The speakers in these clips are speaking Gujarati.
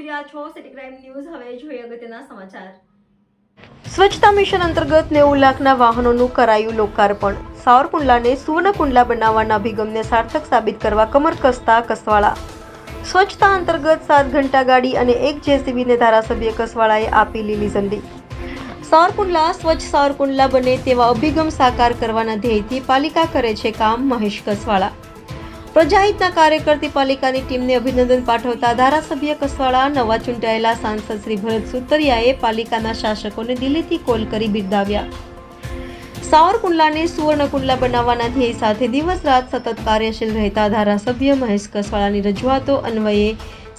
જોઈ રહ્યા છો સિટી ક્રાઇમ ન્યૂઝ હવે જોઈએ અગત્યના સમાચાર. સ્વચ્છતા મિશન અંતર્ગત નેવું લાખના વાહનોનું કરાયું લોકાર્પણ. સાવરકુંડલાને સુવર્ણકુંડલા બનાવવાના અભિગમને સાર્થક સાબિત કરવા કમર કસતા કસવાળા. સ્વચ્છતા અંતર્ગત સાત ઘંટા ગાડી અને એક જેસીબીને ધારાસભ્ય કસવાળાએ આપી લીલી ઝંડી. સાવરકુંડલા, સ્વચ્છ સાવરકુંડલા બને તેવા અભિગમ સાકાર કરવાના ધ્યેયથી પાલિકા કરે છે કામ મહેશ કસવાળા. પ્રજાહિતના કાર્યકર્તી પાલિકાની ટીમને અભિનંદન પાઠવતા ધારાસભ્ય કસવાળા નવા ચૂંટાયેલા સાંસદ શ્રી ભરત સુતરિયાએ પાલિકાના શાસકોને દિલ્હીથી કોલ કરી બિરદાવ્યા. સાવરકુંડલાને સુવર્ણકુંડલા બનાવવાના ધ્યેય સાથે દિવસ રાત સતત કાર્યશીલ રહેતા ધારાસભ્ય મહેશ કસવાળાની રજૂઆતો અન્વયે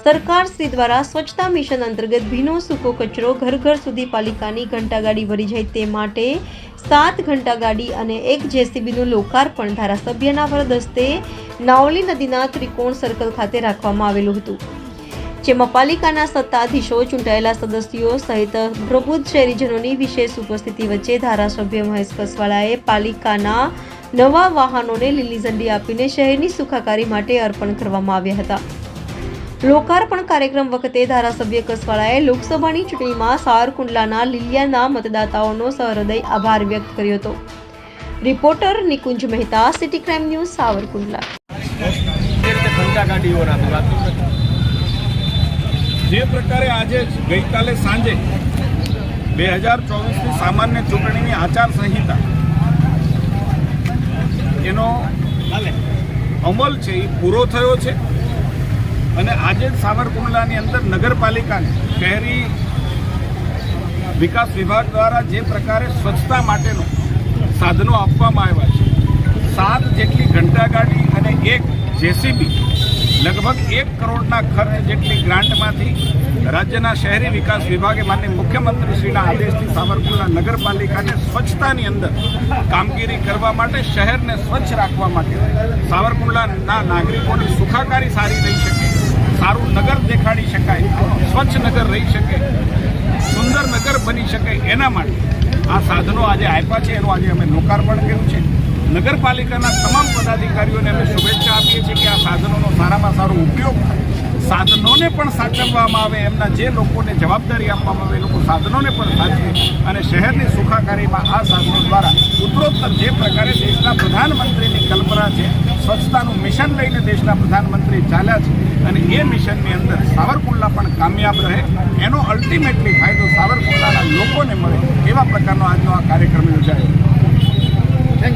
સરકાર શ્રી દ્વારા સ્વચ્છતા મિશન અંતર્ગત ભીનો સૂકો કચરો ઘર ઘર સુધી પાલિકાની ઘંટાગાડી ભરી જાય તે માટે સાત ઘંટાગાડી અને એક જેસીબીનું લોકાર્પણ ધારાસભ્યના વરદ હસ્તે નાવલી નદીના ત્રિકોણ સર્કલ ખાતે રાખવામાં આવેલું હતું, જેમાં પાલિકાના સત્તાધીશો ચૂંટાયેલા સદસ્યો સહિત પ્રબુદ્ધ શહેરીજનોની વિશેષ ઉપસ્થિતિ વચ્ચે ધારાસભ્ય મહેશ કસવાળાએ પાલિકાના નવા વાહનોને લીલી ઝંડી આપીને શહેરની સુખાકારી માટે અર્પણ કરવામાં આવ્યા હતા. લોકાર્પણ કાર્યક્રમ વખતે ધારાસભ્ય કસવાળાએ લોકસભાની ચૂંટણીમાં સાવરકુંડલાના લીલિયાના મતદાતાઓનો સહૃદય આભાર વ્યક્ત કર્યો હતો. Reporter Nikunj Mehta, city crime news, Savarkundla. જે પ્રકારે આજે ગઈકાલે સાંજે બે હજાર ચોવીસની સામાન્ય ચૂંટણીની આચારસંહિતા એનો અમલ છે એ પૂરો થયો છે. અને આજે જ સાવરકુંડલાની અંદર નગરપાલિકાને શહેરી વિકાસ વિભાગ દ્વારા જે પ્રકારે સ્વચ્છતા માટેનો સાધનો આપવામાં આવ્યા છે. સાત જેટલી ઘંટાગાડી અને એક જેસીબી, લગભગ એક કરોડના ખર્ચ જેટલી ગ્રાન્ટમાંથી રાજ્યના શહેરી વિકાસ વિભાગે માન્ય મુખ્યમંત્રીશ્રીના આદેશથી સાવરકુંડલા નગરપાલિકાને સ્વચ્છતાની અંદર કામગીરી કરવા માટે શહેરને સ્વચ્છ રાખવા માટે સાવરકુંડલાના નાગરિકોની સુખાકારી સારી રહી શકે સારું નગર દેખાડી શકાય, સ્વચ્છ નગર રહી શકે, સુંદર નગર બની શકે એના માટે આ સાધનો આજે આપ્યા છે. એનું આજે અમે લોકાર્પણ કર્યું છે. નગરપાલિકાના તમામ પદાધિકારીઓને અમે શુભેચ્છા આપીએ છીએ. સાધનોનો સારામાં સારો ઉપયોગ થાય. સાધનોને પણ સાચવવામાં આવે, એમના જે લોકોને જવાબદારી આપવામાં આવે, એ લોકો સાધનોને પણ સાચવે અને શહેરની સુખાકારીમાં આ સાધનો દ્વારા ઉત્તરોત્તર જે પ્રકારે દેશના પ્રધાનમંત્રીની કલ્પના છે, સ્વચ્છતાનું મિશન લઈને દેશના પ્રધાનમંત્રી ચાલ્યા છે અને એ મિશનની અંદર સાવરકુંડલા પણ કામયાબ રહે. એનો અલ્ટિમેટલી ફાયદો સાવરકુંડલાના લોકોને મળે એવા પ્રકારનો આજનો આ કાર્યક્રમ યોજાયો.